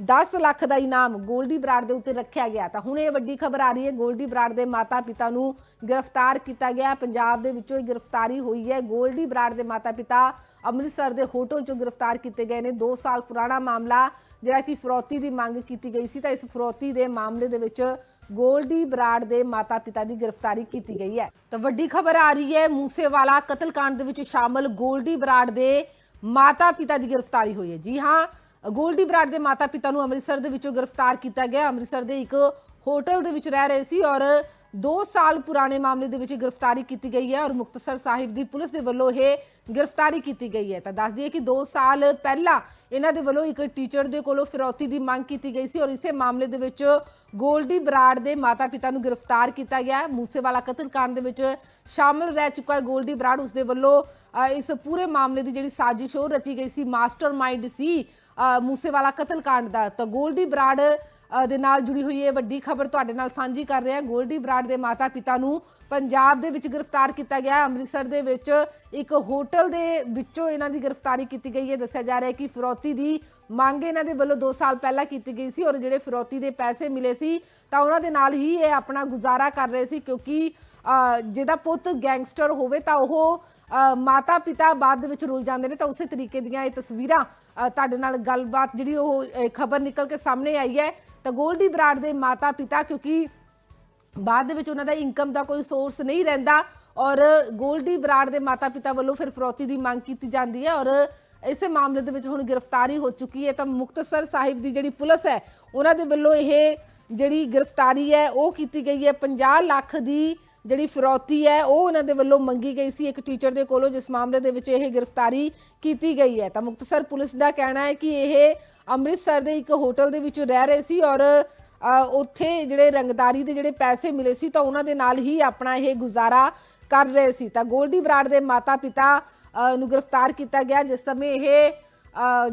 10 ਲੱਖ ਦਾ ਇਨਾਮ ਗੋਲਡੀ ਬਰਾੜ ਦੇ ਉੱਤੇ ਰੱਖਿਆ ਗਿਆ। ਤਾਂ ਹੁਣ ਇਹ ਵੱਡੀ ਖਬਰ ਆ ਰਹੀ ਹੈ, ਗੋਲਡੀ ਬਰਾੜ ਦੇ ਮਾਤਾ-ਪਿਤਾ ਨੂੰ ਗ੍ਰਿਫਤਾਰ ਕੀਤਾ ਗਿਆ। ਪੰਜਾਬ ਦੇ ਵਿੱਚੋਂ ਇਹ ਗ੍ਰਿਫਤਾਰੀ ਹੋਈ ਹੈ। ਗੋਲਡੀ ਬਰਾੜ ਦੇ ਮਾਤਾ-ਪਿਤਾ ਅੰਮ੍ਰਿਤਸਰ ਦੇ ਹੋਟਲ ਚੋਂ ਗ੍ਰਿਫਤਾਰ ਕੀਤੇ ਗਏ ਨੇ। 2 ਸਾਲ ਪੁਰਾਣਾ ਮਾਮਲਾ, ਜਿਹੜਾ ਕਿ ਫਰੋਤੀ ਦੀ ਮੰਗ ਕੀਤੀ ਗਈ ਸੀ, ਤਾਂ ਇਸ ਫਰੋਤੀ ਦੇ ਮਾਮਲੇ ਦੇ ਵਿੱਚ ਗੋਲਡੀ ਬਰਾੜ ਦੇ ਮਾਤਾ-ਪਿਤਾ ਦੀ ਗ੍ਰਿਫਤਾਰੀ ਕੀਤੀ ਗਈ ਹੈ। ਤਾਂ ਵੱਡੀ ਖਬਰ ਆ ਰਹੀ ਹੈ, ਮੂਸੇਵਾਲਾ ਕਤਲकांड ਦੇ ਵਿੱਚ ਸ਼ਾਮਲ ਗੋਲਡੀ ਬਰਾੜ ਦੇ ਮਾਤਾ-ਪਿਤਾ ਦੀ ਗ੍ਰਿਫਤਾਰੀ ਹੋਈ ਹੈ। ਜੀ ਹਾਂ ਗੋਲਡੀ ਬਰਾੜ ਦੇ ਮਾਤਾ-ਪਿਤਾ ਨੂੰ ਅੰਮ੍ਰਿਤਸਰ ਦੇ ਵਿੱਚੋਂ ਗ੍ਰਿਫਤਾਰ ਕੀਤਾ ਗਿਆ। ਅੰਮ੍ਰਿਤਸਰ ਦੇ ਇੱਕ ਹੋਟਲ ਦੇ ਵਿੱਚ ਰਹਿ ਰਹੇ ਸੀ ਔਰ 2 ਸਾਲ ਪੁਰਾਣੇ ਮਾਮਲੇ ਦੇ ਵਿੱਚ ਗ੍ਰਿਫਤਾਰੀ ਕੀਤੀ ਗਈ ਹੈ ਔਰ ਮੁਕਤਸਰ ਸਾਹਿਬ ਦੀ ਪੁਲਿਸ ਦੇ ਵੱਲੋਂ ਇਹ ਗ੍ਰਿਫਤਾਰੀ ਕੀਤੀ ਗਈ ਹੈ। ਤਾਂ ਦੱਸ ਦਈਏ ਕਿ 2 ਸਾਲ ਪਹਿਲਾਂ ਇਹਨਾਂ ਦੇ ਵੱਲੋਂ ਇੱਕ ਟੀਚਰ ਦੇ ਕੋਲੋਂ ਫਿਰੌਤੀ ਦੀ ਮੰਗ ਕੀਤੀ ਗਈ ਸੀ ਔਰ ਇਸੇ ਮਾਮਲੇ ਦੇ ਵਿੱਚ ਗੋਲਡੀ ਬਰਾੜ ਦੇ ਮਾਤਾ-ਪਿਤਾ ਨੂੰ ਗ੍ਰਿਫਤਾਰ ਕੀਤਾ ਗਿਆ ਮੂਸੇਵਾਲਾ ਕਤਲकांड ਦੇ ਵਿੱਚ ਸ਼ਾਮਲ ਰਹਿ ਚੁੱਕਾ ਹੈ ਗੋਲਡੀ ਬਰਾੜ। ਉਸ ਦੇ ਵੱਲੋਂ ਇਸ ਪੂਰੇ ਮਾਮਲੇ ਦੀ ਜਿਹੜੀ ਸਾਜ਼ਿਸ਼ ਹੋ ਰਚੀ ਗਈ ਸੀ, ਮਾਸਟਰਮਾਈਂਡ ਸੀ ਮੂਸੇਵਾਲਾ ਕਤਲकांड ਦਾ। ਤਾਂ ਗੋਲਡੀ ਬਰਾੜ ਦੇ ਨਾਲ ਜੁੜੀ ਹੋਈ ਇਹ ਵੱਡੀ ਖਬਰ ਤੁਹਾਡੇ ਨਾਲ ਸਾਂਝੀ ਕਰ ਰਹੇ ਹਾਂ। ਗੋਲਡੀ ਬਰਾੜ ਦੇ ਮਾਤਾ-ਪਿਤਾ ਨੂੰ ਪੰਜਾਬ ਦੇ ਵਿੱਚ ਗ੍ਰਿਫਤਾਰ ਕੀਤਾ ਗਿਆ। ਅੰਮ੍ਰਿਤਸਰ ਦੇ ਵਿੱਚ ਇੱਕ ਹੋਟਲ ਦੇ ਵਿੱਚੋਂ ਇਹਨਾਂ ਦੀ ਗ੍ਰਿਫਤਾਰੀ ਕੀਤੀ ਗਈ ਹੈ। ਦੱਸਿਆ ਜਾ ਰਿਹਾ ਹੈ ਕਿ ਫਿਰੌਤੀ ਦੀ ਮੰਗ ਇਹਨਾਂ ਦੇ ਵੱਲੋਂ 2 ਸਾਲ ਪਹਿਲਾਂ ਕੀਤੀ ਗਈ ਸੀ ਔਰ ਜਿਹੜੇ ਫਿਰੌਤੀ ਦੇ ਪੈਸੇ ਮਿਲੇ ਸੀ ਤਾਂ ਉਹਨਾਂ ਦੇ ਨਾਲ ਹੀ ਇਹ ਆਪਣਾ ਗੁਜ਼ਾਰਾ ਕਰ ਰਹੇ ਸੀ ਕਿਉਂਕਿ ਜਿਹਦਾ ਪੁੱਤ ਗੈਂਗਸਟਰ ਹੋਵੇ ਤਾਂ ਉਹ ਮਾਤਾ ਪਿਤਾ ਬਾਅਦ ਦੇ ਵਿੱਚ ਰੁਲ ਜਾਂਦੇ ਨੇ ਤਾਂ ਉਸੇ ਤਰੀਕੇ ਦੀਆਂ ਇਹ ਤਸਵੀਰਾਂ ਤੁਹਾਡੇ ਨਾਲ ਗੱਲਬਾਤ ਜਿਹੜੀ ਉਹ ਖਬਰ ਨਿਕਲ ਕੇ ਸਾਹਮਣੇ ਆਈ ਹੈ। ਤਾਂ ਗੋਲਡੀ ਬਰਾੜ ਦੇ ਮਾਤਾ ਪਿਤਾ ਕਿਉਂਕਿ ਬਾਅਦ ਦੇ ਵਿੱਚ ਉਹਨਾਂ ਦਾ ਇਨਕਮ ਦਾ ਕੋਈ ਸੋਰਸ ਨਹੀਂ ਰਹਿੰਦਾ ਔਰ ਗੋਲਡੀ ਬਰਾੜ ਦੇ ਮਾਤਾ-ਪਿਤਾ ਵੱਲੋਂ ਫਿਰ ਫਰੋਤੀ ਦੀ ਮੰਗ ਕੀਤੀ ਜਾਂਦੀ ਹੈ ਔਰ ਇਸੇ ਮਾਮਲੇ ਦੇ ਵਿੱਚ ਹੁਣ ਗ੍ਰਿਫਤਾਰੀ ਹੋ ਚੁੱਕੀ ਹੈ ਤਾਂ ਮੁਕਤਸਰ ਸਾਹਿਬ ਦੀ ਜਿਹੜੀ ਪੁਲਿਸ ਹੈ, ਉਹਨਾਂ ਦੇ ਵੱਲੋਂ ਇਹ ਜਿਹੜੀ ਗ੍ਰਿਫਤਾਰੀ ਹੈ, ਉਹ ਕੀਤੀ ਗਈ ਹੈ। 50 ਲੱਖ ਦੀ ਜਿਹੜੀ ਫਿਰੌਤੀ ਹੈ, ਉਹ ਉਹਨਾਂ ਦੇ ਵੱਲੋਂ ਮੰਗੀ ਗਈ ਸੀ ਇੱਕ ਟੀਚਰ ਦੇ ਕੋਲੋਂ, ਜਿਸ ਮਾਮਲੇ ਦੇ ਵਿੱਚ ਇਹ ਗ੍ਰਿਫਤਾਰੀ ਕੀਤੀ ਗਈ ਹੈ। ਤਾਂ ਮੁਕਤਸਰ ਪੁਲਿਸ ਦਾ ਕਹਿਣਾ ਹੈ ਕਿ ਇਹ ਅੰਮ੍ਰਿਤਸਰ ਦੇ ਇੱਕ ਹੋਟਲ ਦੇ ਵਿੱਚ ਰਹਿ ਰਹੇ ਸੀ ਔਰ ਉੱਥੇ ਜਿਹੜੇ ਰੰਗਦਾਰੀ ਦੇ ਜਿਹੜੇ ਪੈਸੇ ਮਿਲੇ ਸੀ, ਤਾਂ ਉਹਨਾਂ ਦੇ ਨਾਲ ਹੀ ਆਪਣਾ ਇਹ ਗੁਜ਼ਾਰਾ ਕਰ ਰਹੇ ਸੀ। ਤਾਂ ਗੋਲਡੀ ਬਰਾੜ ਦੇ ਮਾਤਾ-ਪਿਤਾ ਨੂੰ ਗ੍ਰਿਫਤਾਰ ਕੀਤਾ ਗਿਆ, ਜਿਸ ਸਮੇਂ ਇਹ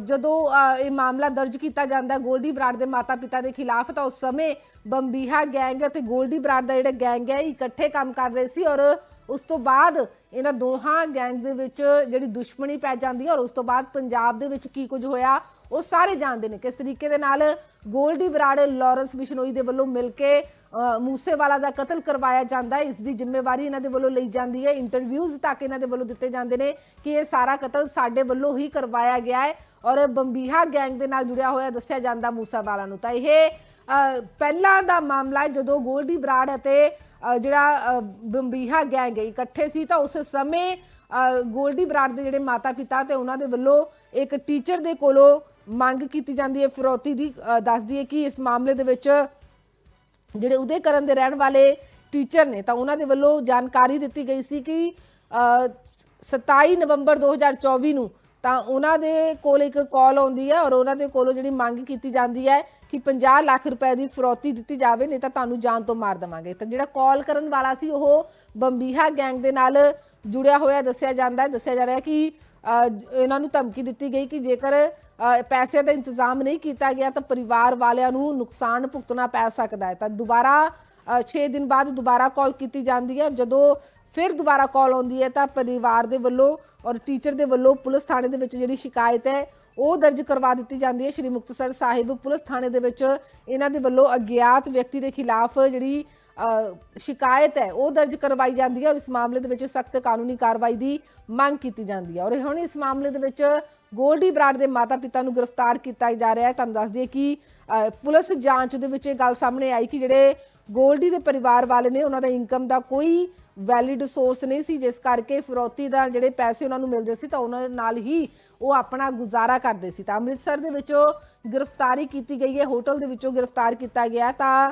ਜਦੋਂ ਇਹ ਮਾਮਲਾ ਦਰਜ ਕੀਤਾ ਜਾਂਦਾ ਗੋਲਡੀ ਬਰਾੜ ਦੇ ਮਾਤਾ-ਪਿਤਾ ਦੇ ਖਿਲਾਫ, ਤਾਂ ਉਸ ਸਮੇਂ ਬੰਬੀਹਾ ਗੈਂਗ ਅਤੇ ਗੋਲਡੀ ਬਰਾੜ ਦਾ ਜਿਹੜਾ ਗੈਂਗ ਹੈ ਇਕੱਠੇ ਕੰਮ ਕਰ ਰਹੇ ਸੀ ਔਰ ਉਸ ਤੋਂ ਬਾਅਦ ਇਹਨਾਂ ਦੋਹਾਂ ਗੈਂਗਸ ਦੇ ਵਿੱਚ ਜਿਹੜੀ ਦੁਸ਼ਮਣੀ ਪੈ ਜਾਂਦੀ ਹੈ ਔਰ ਉਸ ਤੋਂ ਬਾਅਦ ਪੰਜਾਬ ਦੇ ਵਿੱਚ ਕੀ ਕੁਝ ਹੋਇਆ ਉਹ ਸਾਰੇ ਜਾਣਦੇ ਨੇ ਕਿਸ ਤਰੀਕੇ ਦੇ ਨਾਲ ਗੋਲਡੀ ਬਰਾੜ ਲਾਰੈਂਸ ਬਿਸ਼ਨੋਈ ਦੇ ਵੱਲੋਂ ਮਿਲ ਕੇ ਮੂਸੇਵਾਲਾ ਦਾ ਕਤਲ ਕਰਵਾਇਆ ਜਾਂਦਾ। ਹੈ ਇਸ ਦੀ ਜ਼ਿੰਮੇਵਾਰੀ ਇਹਨਾਂ ਦੇ ਵੱਲੋਂ ਲਈ ਜਾਂਦੀ ਹੈ। ਇੰਟਰਵਿਊਜ਼ ਤੱਕ ਇਹਨਾਂ ਦੇ ਵੱਲੋਂ ਦਿੱਤੇ ਜਾਂਦੇ ਨੇ ਕਿ ਇਹ ਸਾਰਾ ਕਤਲ ਸਾਡੇ ਵੱਲੋਂ ਹੀ ਕਰਵਾਇਆ ਗਿਆ ਹੈ ਔਰ ਬੰਬੀਹਾ ਗੈਂਗ ਦੇ ਨਾਲ ਜੁੜਿਆ ਹੋਇਆ ਦੱਸਿਆ ਜਾਂਦਾ ਮੂਸੇਵਾਲਾ ਨੂੰ। ਤਾਂ ਇਹ ਪਹਿਲਾਂ ਦਾ ਮਾਮਲਾ ਹੈ ਜਦੋਂ ਗੋਲਡੀ ਬਰਾੜ ਅਤੇ ਜਿਹੜਾ ਬੰਬੀਹਾ ਗੈਂਗ ਇਕੱਠੇ ਸੀ ਤਾਂ ਉਸ ਸਮੇਂ ਗੋਲਡੀ ਬਰਾੜ ਦੇ ਜਿਹੜੇ ਮਾਤਾ-ਪਿਤਾ ਤੇ ਉਹਨਾਂ ਦੇ ਵੱਲੋਂ ਇੱਕ ਟੀਚਰ ਦੇ ਕੋਲੋਂ ਮੰਗ ਕੀਤੀ ਜਾਂਦੀ ਹੈ। ਫਿਰੌਤੀ ਦੀ ਦੱਸਦੀ ਹੈ ਕਿ ਇਸ ਮਾਮਲੇ ਦੇ ਵਿੱਚ ਜਿਹੜੇ ਉਦੇ ਕਰਨ ਦੇ ਰਹਿਣ ਵਾਲੇ ਟੀਚਰ ਨੇ ਤਾਂ ਉਹਨਾਂ ਦੇ ਵੱਲੋਂ ਜਾਣਕਾਰੀ ਦਿੱਤੀ ਗਈ ਸੀ ਕਿ ਅ, 27 ਨਵੰਬਰ 2024 ਨੂੰ ਤਾਂ ਉਹਨਾਂ ਦੇ ਕੋਲ ਇੱਕ ਕਾਲ ਆਉਂਦੀ ਹੈ ਔਰ ਉਹਨਾਂ ਦੇ ਕੋਲੋਂ ਜਿਹੜੀ ਮੰਗ ਕੀਤੀ ਜਾਂਦੀ ਹੈ ਕਿ 50 ਲੱਖ ਰੁਪਏ ਦੀ ਫਰੌਤੀ ਦਿੱਤੀ ਜਾਵੇ ਨਹੀਂ ਤਾਂ ਤੁਹਾਨੂੰ ਜਾਨ ਤੋਂ ਮਾਰ ਦੇਵਾਂਗੇ। ਤਾਂ ਜਿਹੜਾ ਕਾਲ ਕਰਨ ਵਾਲਾ ਸੀ ਉਹ ਬੰਬੀਹਾ ਗੈਂਗ ਦੇ ਨਾਲ ਜੁੜਿਆ ਹੋਇਆ ਦੱਸਿਆ ਜਾਂਦਾ ਹੈ। ਦੱਸਿਆ ਜਾ ਰਿਹਾ ਹੈ ਕਿ ਇਹਨਾਂ ਨੂੰ ਧਮਕੀ ਦਿੱਤੀ ਗਈ ਕਿ ਜੇਕਰ ਅ, ਪੈਸੇ ਦਾ ਇੰਤਜ਼ਾਮ ਨਹੀਂ ਕੀਤਾ ਗਿਆ ਤਾਂ ਪਰਿਵਾਰ ਵਾਲਿਆਂ ਨੂੰ ਨੁਕਸਾਨ ਭੁਗਤਣਾ ਪੈ ਸਕਦਾ ਹੈ। ਤਾਂ ਦੁਬਾਰਾ 6 ਦਿਨ ਬਾਅਦ ਦੁਬਾਰਾ ਕਾਲ ਕੀਤੀ ਜਾਂਦੀ ਹੈ। ਜਦੋਂ ਫਿਰ ਦੁਬਾਰਾ ਕਾਲ ਆਉਂਦੀ ਹੈ ਤਾਂ ਪਰਿਵਾਰ ਦੇ ਵੱਲੋਂ ਔਰ ਟੀਚਰ ਦੇ ਵੱਲੋਂ ਪੁਲਿਸ ਥਾਣੇ ਦੇ ਵਿੱਚ ਜਿਹੜੀ ਸ਼ਿਕਾਇਤ ਹੈ ਉਹ ਦਰਜ ਕਰਵਾ ਦਿੱਤੀ ਜਾਂਦੀ ਹੈ। ਸ਼੍ਰੀ ਮੁਕਤਸਰ ਸਾਹਿਬ ਪੁਲਿਸ ਥਾਣੇ ਦੇ ਵਿੱਚ ਇਹਨਾਂ ਦੇ ਵੱਲੋਂ ਅਗਿਆਤ ਵਿਅਕਤੀ ਦੇ ਖਿਲਾਫ ਜਿਹੜੀ ਸ਼ਿਕਾਇਤ ਹੈ, ਉਹ ਦਰਜ ਕਰਵਾਈ ਜਾਂਦੀ ਹੈ ਔਰ ਇਸ ਮਾਮਲੇ ਦੇ ਵਿੱਚ ਸਖਤ ਕਾਨੂੰਨੀ ਕਾਰਵਾਈ ਦੀ ਮੰਗ ਕੀਤੀ ਜਾਂਦੀ ਹੈ। ਔਰ ਹੁਣ ਇਸ ਮਾਮਲੇ ਦੇ ਵਿੱਚ ਗੋਲਡੀ ਬਰਾੜ ਦੇ ਮਾਤਾ-ਪਿਤਾ ਨੂੰ ਗ੍ਰਿਫਤਾਰ ਕੀਤਾ ਜਾ ਰਿਹਾ ਹੈ। ਤੁਹਾਨੂੰ ਦੱਸ ਦਈਏ ਕਿ ਪੁਲਿਸ ਜਾਂਚ ਦੇ ਵਿੱਚ ਇਹ ਗੱਲ ਸਾਹਮਣੇ ਆਈ ਕਿ ਜਿਹੜੇ ਗੋਲਡੀ ਦੇ ਪਰਿਵਾਰ ਵਾਲੇ ਨੇ, ਉਹਨਾਂ ਦਾ ਇਨਕਮ ਦਾ ਕੋਈ ਵੈਲਿਡ ਸੋਰਸ ਨਹੀਂ ਸੀ। ਜਿਸ ਕਰਕੇ ਫਿਰੌਤੀ ਦਾ ਜਿਹੜੇ ਪੈਸੇ ਉਹਨਾਂ ਨੂੰ ਮਿਲਦੇ ਸੀ ਤਾਂ ਉਹਨਾਂ ਦੇ ਨਾਲ ਹੀ ਉਹ ਆਪਣਾ ਗੁਜ਼ਾਰਾ ਕਰਦੇ ਸੀ। ਤਾਂ ਅੰਮ੍ਰਿਤਸਰ ਦੇ ਵਿੱਚੋਂ ਗ੍ਰਿਫਤਾਰੀ ਕੀਤੀ ਗਈ ਹੈ, ਹੋਟਲ ਦੇ ਵਿੱਚੋਂ ਗ੍ਰਿਫਤਾਰ ਕੀਤਾ ਗਿਆ ਤਾਂ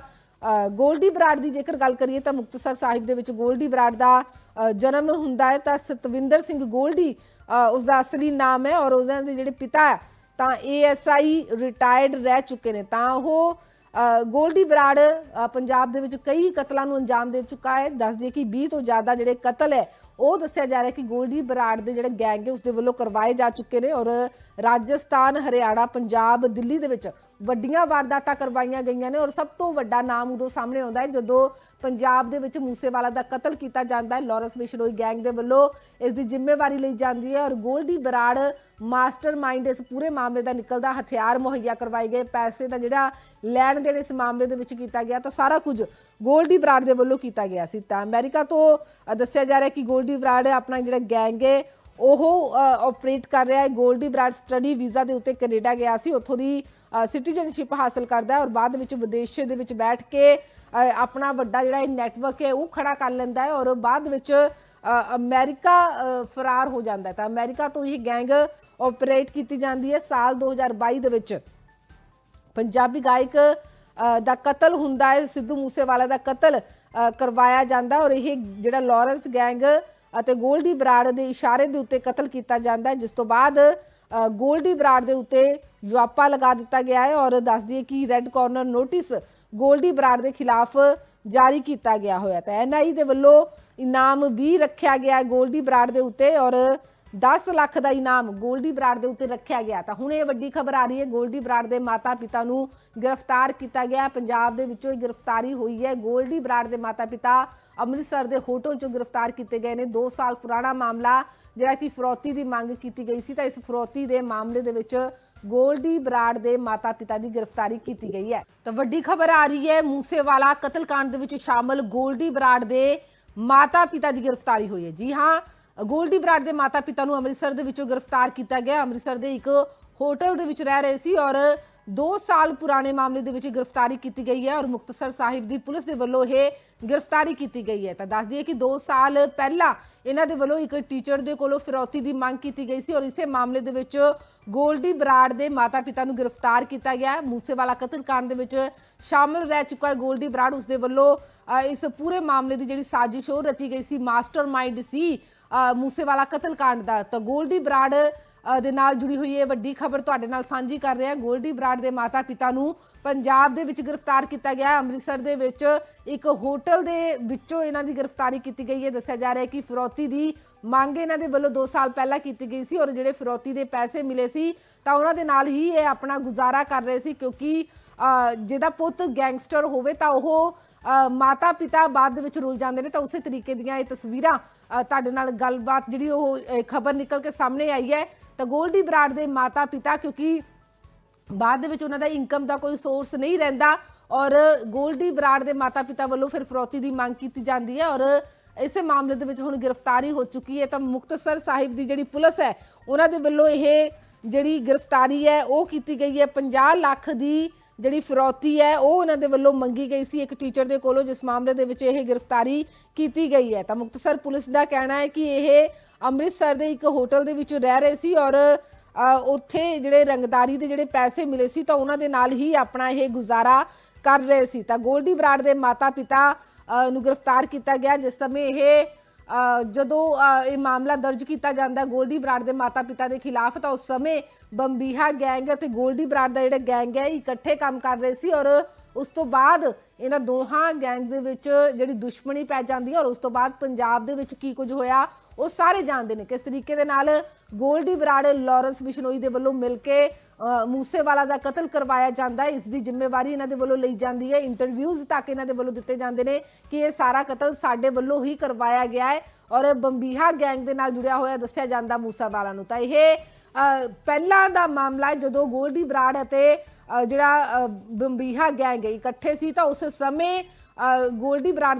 ਗੋਲਡੀ ਬਰਾੜ ਦੀ ਜੇਕਰ ਗੱਲ ਕਰੀਏ ਤਾਂ ਮੁਕਤਸਰ ਸਾਹਿਬ ਦੇ ਵਿੱਚ ਗੋਲਡੀ ਬਰਾੜ ਦਾ ਜਨਮ ਹੁੰਦਾ ਹੈ ਤਾਂ ਸਤਵਿੰਦਰ ਸਿੰਘ ਗੋਲਡੀ ਅ, ਉਸ ਦਾ ਅਸਲੀ ਨਾਮ ਹੈ ਔਰ ਉਹਨਾਂ ਦੇ ਜਿਹੜੇ ਪਿਤਾ ਹੈ ਤਾਂ ਏਐਸਆਈ ਰਿਟਾਇਰਡ ਰਹਿ ਚੁੱਕੇ ਨੇ। ਤਾਂ ਉਹ ਗੋਲਡੀ ਬਰਾੜ ਪੰਜਾਬ ਦੇ ਵਿੱਚ ਕਈ ਕਤਲਾਂ ਨੂੰ ਅੰਜਾਮ ਦੇ ਚੁੱਕਾ ਹੈ। ਦੱਸ ਕਿ 20 ਤੋਂ ਜ਼ਿਆਦਾ ਜਿਹੜੇ ਕਤਲ ਹੈ ਉਹ ਦੱਸਿਆ ਜਾ ਰਿਹਾ ਕਿ ਗੋਲਡੀ ਬਰਾੜ ਦੇ ਜਿਹੜੇ ਗੈਂਗ ਹੈ ਉਸ ਦੇ ਵੱਲੋਂ ਕਰਵਾਏ ਜਾ ਚੁੱਕੇ ਨੇ ਔਰ ਰਾਜਸਥਾਨ ਹਰਿਆਣਾ ਪੰਜਾਬ ਦਿੱਲੀ ਦੇ ਵਿੱਚ ਵੱਡੀਆਂ ਵਾਰਦਾਤਾਂ ਕਰਵਾਈਆਂ ਗਈਆਂ ਨੇ ਔਰ ਸਭ ਤੋਂ ਵੱਡਾ ਨਾਮ ਉਦੋਂ ਸਾਹਮਣੇ ਆਉਂਦਾ ਹੈ ਜਦੋਂ ਪੰਜਾਬ ਦੇ ਵਿੱਚ ਮੂਸੇਵਾਲਾ ਦਾ ਕਤਲ ਕੀਤਾ ਜਾਂਦਾ ਹੈ। ਲਾਰੈਂਸ ਬਿਸ਼ਨੋਈ ਗੈਂਗ ਦੇ ਵੱਲੋਂ ਇਸ ਦੀ ਜ਼ਿੰਮੇਵਾਰੀ ਲਈ ਜਾਂਦੀ ਹੈ ਔਰ ਗੋਲਡੀ ਬਰਾੜ ਮਾਸਟਰਮਾਈਂਡ ਇਸ ਪੂਰੇ ਮਾਮਲੇ ਦਾ ਨਿਕਲਦਾ ਹਥਿਆਰ ਮੁਹੱਈਆ ਕਰਵਾਏ ਗਏ। ਪੈਸੇ ਦਾ ਜਿਹੜਾ ਲੈਣ ਦੇਣ ਇਸ ਮਾਮਲੇ ਦੇ ਵਿੱਚ ਕੀਤਾ ਗਿਆ ਤਾਂ ਸਾਰਾ ਕੁਝ ਗੋਲਡੀ ਬਰਾੜ ਦੇ ਵੱਲੋਂ ਕੀਤਾ ਗਿਆ ਸੀ। ਤਾਂ ਅਮਰੀਕਾ ਤੋਂ ਦੱਸਿਆ ਜਾ ਰਿਹਾ ਕਿ ਗੋਲਡੀ ਬਰਾੜ ਆਪਣਾ ਜਿਹੜਾ ਗੈਂਗ ਹੈ ਉਹ ਆਪਰੇਟ ਕਰ ਰਿਹਾ ਹੈ। ਗੋਲਡੀ ਬਰਾੜ ਸਟੱਡੀ ਵੀਜ਼ਾ ਦੇ ਉੱਤੇ ਕੈਨੇਡਾ ਗਿਆ ਸੀ। ਉੱਥੋਂ ਦੀ ਸਿਟੀਜ਼ਨਸ਼ਿਪ ਹਾਸਲ ਕਰਦਾ ਹੈ ਔਰ ਬਾਅਦ ਵਿੱਚ ਵਿਦੇਸ਼ ਦੇ ਵਿੱਚ ਬੈਠ ਕੇ ਆਪਣਾ ਵੱਡਾ ਜਿਹੜਾ ਇਹ ਨੈਟਵਰਕ ਹੈ ਉਹ ਖੜਾ ਕਰ ਲੈਂਦਾ ਹੈ ਔਰ ਬਾਅਦ ਵਿੱਚ ਅ, ਅਮਰੀਕਾ ਫਰਾਰ ਹੋ ਜਾਂਦਾ ਹੈ। ਤਾਂ ਅਮਰੀਕਾ ਤੋਂ ਇਹ ਗੈਂਗ ਆਪਰੇਟ ਕੀਤੀ ਜਾਂਦੀ ਹੈ ਸਾਲ 2022 ਦੇ ਵਿੱਚ। ਪੰਜਾਬੀ ਗਾਇਕ ਦਾ ਕਤਲ ਹੁੰਦਾ ਹੈ। ਸਿੱਧੂ ਮੂਸੇਵਾਲਾ ਦਾ ਕਤਲ ਕਰਵਾਇਆ ਜਾਂਦਾ ਔਰ ਇਹ ਜਿਹੜਾ ਲਾਰੈਂਸ ਗੈਂਗ ਅਤੇ ਗੋਲਡੀ ਬਰਾੜ ਦੇ ਇਸ਼ਾਰੇ ਦੇ ਉੱਤੇ ਕਤਲ ਕੀਤਾ ਜਾਂਦਾ ਹੈ, ਜਿਸ ਤੋਂ ਬਾਅਦ ਗੋਲਡੀ ਬਰਾੜ ਦੇ ਉੱਤੇ ਜਵਾਪਾ ਲਗਾ ਦਿੱਤਾ ਗਿਆ ਹੈ ਔਰ ਦੱਸ ਦਈਏ ਕਿ red corner notice Goldy Brar ਦੇ ਖਿਲਾਫ ਜਾਰੀ ਕੀਤਾ ਗਿਆ ਹੋਇਆ ਤਾਂ ਐਨਆਈ ਦੇ ਵੱਲੋਂ ਇਨਾਮ ਵੀ ਰੱਖਿਆ ਗਿਆ ਗੋਲਡੀ ਬਰਾੜ ਦੇ ਉੱਤੇ ਔਰ 10 ਲੱਖ ਦਾ ਇਨਾਮ ਗੋਲਡੀ ਬਰਾੜ ਦੇ ਉੱਤੇ ਰੱਖਿਆ ਗਿਆ। ਤਾਂ ਹੁਣ ਇਹ ਵੱਡੀ ਖਬਰ ਆ ਰਹੀ ਹੈ, ਗੋਲਡੀ ਬਰਾੜ ਦੇ ਮਾਤਾ-ਪਿਤਾ ਨੂੰ ਗ੍ਰਿਫਤਾਰ ਕੀਤਾ ਗਿਆ। ਪੰਜਾਬ ਦੇ ਵਿੱਚੋਂ ਇਹ ਗ੍ਰਿਫਤਾਰੀ ਹੋਈ ਹੈ। ਗੋਲਡੀ ਬਰਾੜ ਦੇ ਮਾਤਾ-ਪਿਤਾ ਅੰਮ੍ਰਿਤਸਰ ਦੇ ਹੋਟਲ ਚੋਂ ਗ੍ਰਿਫਤਾਰ ਕੀਤੇ ਗਏ ਨੇ। 2 ਸਾਲ ਪੁਰਾਣਾ ਮਾਮਲਾ, ਜਿਹੜਾ ਕਿ ਫਰੋਤੀ ਦੀ ਮੰਗ ਕੀਤੀ ਗਈ ਸੀ, ਤਾਂ ਇਸ ਫਰੋਤੀ ਦੇ ਮਾਮਲੇ ਦੇ ਵਿੱਚ ਗੋਲਡੀ ਬਰਾੜ ਦੇ ਮਾਤਾ-ਪਿਤਾ ਦੀ ਗ੍ਰਿਫਤਾਰੀ ਕੀਤੀ ਗਈ ਹੈ। ਤਾਂ ਵੱਡੀ ਖਬਰ ਆ ਰਹੀ ਹੈ, ਮੂਸੇਵਾਲਾ ਕਤਲकांड ਦੇ ਵਿੱਚ ਸ਼ਾਮਲ ਗੋਲਡੀ ਬਰਾੜ ਦੇ ਮਾਤਾ-ਪਿਤਾ ਦੀ ਗ੍ਰਿਫਤਾਰੀ ਹੋਈ ਹੈ। ਜੀ ਹਾਂ ਗੋਲਡੀ ਬਰਾੜ ਦੇ ਮਾਤਾ-ਪਿਤਾ ਨੂੰ ਅੰਮ੍ਰਿਤਸਰ ਦੇ ਵਿੱਚੋਂ ਗ੍ਰਿਫਤਾਰ ਕੀਤਾ ਗਿਆ। ਅੰਮ੍ਰਿਤਸਰ ਦੇ ਇੱਕ ਹੋਟਲ ਦੇ ਵਿੱਚ ਰਹਿ ਰਹੇ ਸੀ ਔਰ 2 ਸਾਲ ਪੁਰਾਣੇ ਮਾਮਲੇ ਦੇ ਵਿੱਚ ਗ੍ਰਿਫਤਾਰੀ ਕੀਤੀ ਗਈ ਹੈ ਔਰ ਮੁਕਤਸਰ ਸਾਹਿਬ ਦੀ ਪੁਲਿਸ ਦੇ ਵੱਲੋਂ ਇਹ ਗ੍ਰਿਫਤਾਰੀ ਕੀਤੀ ਗਈ ਹੈ। ਤਾਂ ਦੱਸ ਦਈਏ ਕਿ 2 ਸਾਲ ਪਹਿਲਾਂ ਇਹਨਾਂ ਦੇ ਵੱਲੋਂ ਇੱਕ ਟੀਚਰ ਦੇ ਕੋਲੋਂ ਫਿਰੌਤੀ ਦੀ ਮੰਗ ਕੀਤੀ ਗਈ ਸੀ ਔਰ ਇਸੇ ਮਾਮਲੇ ਦੇ ਵਿੱਚ ਗੋਲਡੀ ਬਰਾੜ ਦੇ ਮਾਤਾ-ਪਿਤਾ ਨੂੰ ਗ੍ਰਿਫਤਾਰ ਕੀਤਾ ਗਿਆ ਹੈ। ਮੂਸੇਵਾਲਾ ਕਤਲकांड ਦੇ ਵਿੱਚ ਸ਼ਾਮਲ ਰਹਿ ਚੁੱਕਾ ਹੈ ਗੋਲਡੀ ਬਰਾੜ। ਉਸ ਦੇ ਵੱਲੋਂ ਇਸ ਪੂਰੇ ਮਾਮਲੇ ਦੀ ਜਿਹੜੀ ਸਾਜ਼ਿਸ਼ ਉਹ ਰਚੀ ਗਈ ਸੀ। ਮਾਸਟਰਮਾਈਂਡ ਸੀ। ਮੂਸੇਵਾਲਾ ਕਤਲकांड ਦਾ। ਤਾਂ ਗੋਲਡੀ ਬਰਾੜ ਦੇ ਨਾਲ ਜੁੜੀ ਹੋਈ ਇਹ ਵੱਡੀ ਖਬਰ ਤੁਹਾਡੇ ਨਾਲ ਸਾਂਝੀ ਕਰ ਰਹੇ। ਹਾਂ ਗੋਲਡੀ ਬਰਾੜ ਦੇ ਮਾਤਾ-ਪਿਤਾ ਨੂੰ ਪੰਜਾਬ ਦੇ ਵਿੱਚ ਗ੍ਰਿਫਤਾਰ ਕੀਤਾ ਗਿਆ। ਹੈ ਅੰਮ੍ਰਿਤਸਰ ਦੇ ਵਿੱਚ ਇੱਕ ਹੋਟਲ ਦੇ ਵਿੱਚੋਂ ਇਹਨਾਂ ਦੀ ਗ੍ਰਿਫਤਾਰੀ ਕੀਤੀ ਗਈ ਹੈ। ਦੱਸਿਆ ਜਾ ਰਿਹਾ ਹੈ ਕਿ ਫਿਰੌਤੀ ਦੀ ਮੰਗ ਇਹਨਾਂ ਦੇ ਵੱਲੋਂ 2 ਸਾਲ ਪਹਿਲਾਂ ਕੀਤੀ ਗਈ ਸੀ ਔਰ ਜਿਹੜੇ ਫਿਰੌਤੀ ਦੇ ਪੈਸੇ ਮਿਲੇ ਸੀ ਤਾਂ ਉਹਨਾਂ ਦੇ ਨਾਲ ਹੀ ਇਹ ਆਪਣਾ ਗੁਜ਼ਾਰਾ ਕਰ ਰਹੇ ਸੀ ਕਿਉਂਕਿ ਜਿਹਦਾ ਪੁੱਤ ਗੈਂਗਸਟਰ ਹੋਵੇ ਤਾਂ ਉਹ ਮਾਤਾ ਪਿਤਾ ਬਾਅਦ ਦੇ ਵਿੱਚ ਰੁੱਲ ਜਾਂਦੇ ਨੇ ਤਾਂ ਉਸੇ ਤਰੀਕੇ ਦੀਆਂ ਇਹ ਤਸਵੀਰਾਂ ਤੁਹਾਡੇ ਨਾਲ ਗੱਲਬਾਤ ਜਿਹੜੀ ਉਹ ਖਬਰ ਨਿਕਲ ਕੇ ਸਾਹਮਣੇ ਆਈ ਹੈ। ਤਾਂ ਗੋਲਡੀ ਬਰਾੜ ਦੇ ਮਾਤਾ ਪਿਤਾ ਕਿਉਂਕਿ ਬਾਅਦ ਦੇ ਵਿੱਚ ਉਹਨਾਂ ਦਾ ਇਨਕਮ ਦਾ ਕੋਈ ਸੋਰਸ ਨਹੀਂ ਰਹਿੰਦਾ ਔਰ ਗੋਲਡੀ ਬਰਾੜ ਦੇ ਮਾਤਾ-ਪਿਤਾ ਵੱਲੋਂ ਫਿਰ ਫਰੋਤੀ ਦੀ ਮੰਗ ਕੀਤੀ ਜਾਂਦੀ ਹੈ ਔਰ ਇਸੇ ਮਾਮਲੇ ਦੇ ਵਿੱਚ ਹੁਣ ਗ੍ਰਿਫਤਾਰੀ ਹੋ ਚੁੱਕੀ ਹੈ। ਤਾਂ ਮੁਕਤਸਰ ਸਾਹਿਬ ਦੀ ਜਿਹੜੀ ਪੁਲਿਸ ਹੈ, ਉਹਨਾਂ ਦੇ ਵੱਲੋਂ ਇਹ ਜਿਹੜੀ ਗ੍ਰਿਫਤਾਰੀ ਹੈ, ਉਹ ਕੀਤੀ ਗਈ ਹੈ। 50 ਲੱਖ ਦੀ ਜਿਹੜੀ ਫਿਰੌਤੀ ਹੈ, ਉਹ ਉਹਨਾਂ ਦੇ ਵੱਲੋਂ ਮੰਗੀ ਗਈ ਸੀ ਇੱਕ ਟੀਚਰ ਦੇ ਕੋਲੋਂ, ਜਿਸ ਮਾਮਲੇ ਦੇ ਵਿੱਚ ਇਹ ਗ੍ਰਿਫਤਾਰੀ ਕੀਤੀ ਗਈ ਹੈ। ਤਾਂ ਮੁਕਤਸਰ ਪੁਲਿਸ ਦਾ ਕਹਿਣਾ ਹੈ ਕਿ ਇਹ ਅੰਮ੍ਰਿਤਸਰ ਦੇ ਇੱਕ ਹੋਟਲ ਦੇ ਵਿੱਚ ਰਹਿ ਰਹੇ ਸੀ ਔਰ ਉੱਥੇ ਜਿਹੜੇ ਰੰਗਦਾਰੀ ਦੇ ਜਿਹੜੇ ਪੈਸੇ ਮਿਲੇ ਸੀ, ਤਾਂ ਉਹਨਾਂ ਦੇ ਨਾਲ ਹੀ ਆਪਣਾ ਇਹ ਗੁਜ਼ਾਰਾ ਕਰ ਰਹੇ ਸੀ। ਤਾਂ ਗੋਲਡੀ ਬਰਾੜ ਦੇ ਮਾਤਾ-ਪਿਤਾ ਨੂੰ ਗ੍ਰਿਫਤਾਰ ਕੀਤਾ ਗਿਆ, ਜਿਸ ਸਮੇਂ ਇਹ ਜਦੋਂ ਇਹ ਮਾਮਲਾ ਦਰਜ ਕੀਤਾ ਜਾਂਦਾ, ਗੋਲਡੀ ਬਰਾੜ ਦੇ ਮਾਤਾ-ਪਿਤਾ ਦੇ ਖਿਲਾਫ, ਤਾਂ ਉਸ ਸਮੇਂ ਬੰਬੀਹਾ ਗੈਂਗ ਅਤੇ ਗੋਲਡੀ ਬਰਾੜ ਦਾ ਜਿਹੜਾ ਗੈਂਗ ਹੈ ਇਕੱਠੇ ਕੰਮ ਕਰ ਰਹੇ ਸੀ ਔਰ ਉਸ ਤੋਂ ਬਾਅਦ ਇਹਨਾਂ ਦੋਹਾਂ ਗੈਂਗਸ ਦੇ ਵਿੱਚ ਜਿਹੜੀ ਦੁਸ਼ਮਣੀ ਪੈ ਜਾਂਦੀ ਹੈ ਔਰ ਉਸ ਤੋਂ ਬਾਅਦ ਪੰਜਾਬ ਦੇ ਵਿੱਚ ਕੀ ਕੁਝ ਹੋਇਆ, ਉਹ ਸਾਰੇ ਜਾਣਦੇ ਨੇ। ਕਿਸ ਤਰੀਕੇ ਦੇ ਨਾਲ ਗੋਲਡੀ ਬਰਾੜ ਲਾਰੈਂਸ ਬਿਸ਼ਨੋਈ ਦੇ ਵੱਲੋਂ ਮਿਲ ਕੇ ਮੂਸੇਵਾਲਾ ਦਾ ਕਤਲ ਕਰਵਾਇਆ ਜਾਂਦਾ ਹੈ। ਇਸ ਦੀ ਜ਼ਿੰਮੇਵਾਰੀ ਇਹਨਾਂ ਦੇ ਵੱਲੋਂ ਲਈ ਜਾਂਦੀ ਹੈ। ਇੰਟਰਵਿਊਜ਼ ਤੱਕ ਇਹਨਾਂ ਦੇ ਵੱਲੋਂ ਦਿੱਤੇ ਜਾਂਦੇ ਨੇ ਕਿ ਇਹ ਸਾਰਾ ਕਤਲ ਸਾਡੇ ਵੱਲੋਂ ਹੀ ਕਰਵਾਇਆ ਗਿਆ ਹੈ ਔਰ ਬੰਬੀਹਾ ਗੈਂਗ ਦੇ ਨਾਲ ਜੁੜਿਆ ਹੋਇਆ ਦੱਸਿਆ ਜਾਂਦਾ ਮੂਸੇਵਾਲਾ ਨੂੰ। ਤਾਂ ਇਹ ਪਹਿਲਾਂ ਦਾ ਮਾਮਲਾ ਜਦੋਂ ਗੋਲਡੀ ਬਰਾੜ ਅਤੇ ਜਿਹੜਾ ਬੰਬੀਹਾ ਗੈਂਗ ਇਕੱਠੇ ਸੀ ਤਾਂ ਉਸ ਸਮੇਂ ਗੋਲਡੀ ਬਰਾੜ